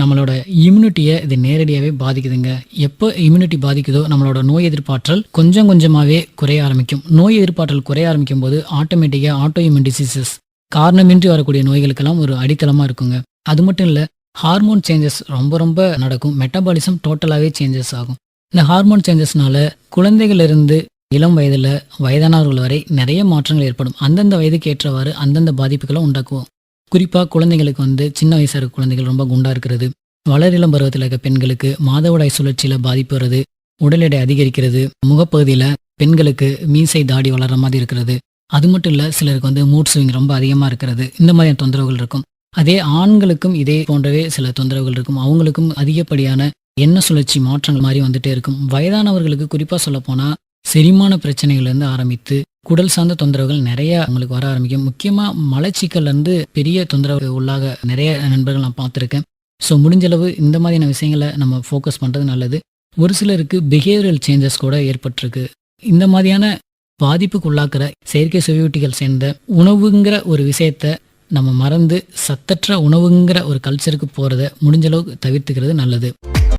நம்மளோட இம்யூனிட்டியை இது நேரடியாகவே பாதிக்குதுங்க. எப்போ இம்யூனிட்டி பாதிக்குதோ நம்மளோட நோய் எதிர்ப்பாற்றல் கொஞ்சம் கொஞ்சமாகவே குறைய ஆரம்பிக்கும். நோய் எதிர்ப்பாற்றல் குறைய ஆரம்பிக்கும் போது ஆட்டோமேட்டிக்காக ஆட்டோ இம்யூன் டிசீசஸ் காரணமின்றி வரக்கூடிய நோய்களுக்கெல்லாம் ஒரு அடித்தளமாக இருக்குங்க. அது மட்டும் இல்லை ஹார்மோன் சேஞ்சஸ் ரொம்ப ரொம்ப நடக்கும். மெட்டபாலிசம் டோட்டலாகவே சேஞ்சஸ் ஆகும். இந்த ஹார்மோன் சேஞ்சஸ்னால குழந்தைகளிலிருந்து இளம் வயதில் வயதானவர்கள் வரை நிறைய மாற்றங்கள் ஏற்படும். அந்தந்த வயதுக்கு ஏற்றவாறு அந்தந்த பாதிப்புகளை உண்டாக்குவோம். குறிப்பாக குழந்தைங்களுக்கு வந்து சின்ன வயசாக இருக்க குழந்தைகள் ரொம்ப குண்டாக இருக்கிறது. வளரிளம் பருவத்தில் இருக்க பெண்களுக்கு மாதவிடாய் சுழற்சியில் பாதிப்பு வருது உடல் எடை அதிகரிக்கிறது முகப்பகுதியில் பெண்களுக்கு மீசை தாடி வளர்ற மாதிரி இருக்கிறது. அது மட்டும் இல்லை சிலருக்கு வந்து மூட் ஸ்விங் ரொம்ப அதிகமாக இருக்கிறது. இந்த மாதிரியான தொந்தரவுகள் இருக்கும். அதே ஆண்களுக்கும் இதே போன்றவே சில தொந்தரவுகள் இருக்கும். அவங்களுக்கும் அதிகப்படியான எண்ண சுழற்சி மாற்றங்கள் மாதிரி வந்துட்டே இருக்கும். வயதானவர்களுக்கு குறிப்பாக சொல்லப்போனால் செரிமான பிரச்சனைகள்லேருந்து ஆரம்பித்து குடல் சார்ந்த தொந்தரவுகள் நிறைய அவங்களுக்கு வர ஆரம்பிக்கும். முக்கியமாக மலச்சிக்கல் வந்து பெரிய தொந்தரவு உள்ளாக நிறைய நண்பர்கள் நான் பார்த்துருக்கேன். ஸோ முடிஞ்சளவு இந்த மாதிரியான விஷயங்களை நம்ம ஃபோக்கஸ் பண்ணுறது நல்லது. ஒரு சிலருக்கு பிஹேவியரல் சேஞ்சஸ் கூட ஏற்பட்டிருக்கு. இந்த மாதிரியான பாதிப்புக்கு உள்ளாக்குற செயற்கை சுவையூட்டிகள் சேர்ந்த உணவுங்கிற ஒரு விஷயத்த நம்ம மறந்து சத்தற்ற உணவுங்கிற ஒரு கல்ச்சருக்கு போகிறத முடிஞ்சளவுக்கு தவிர்த்துக்கிறது நல்லது.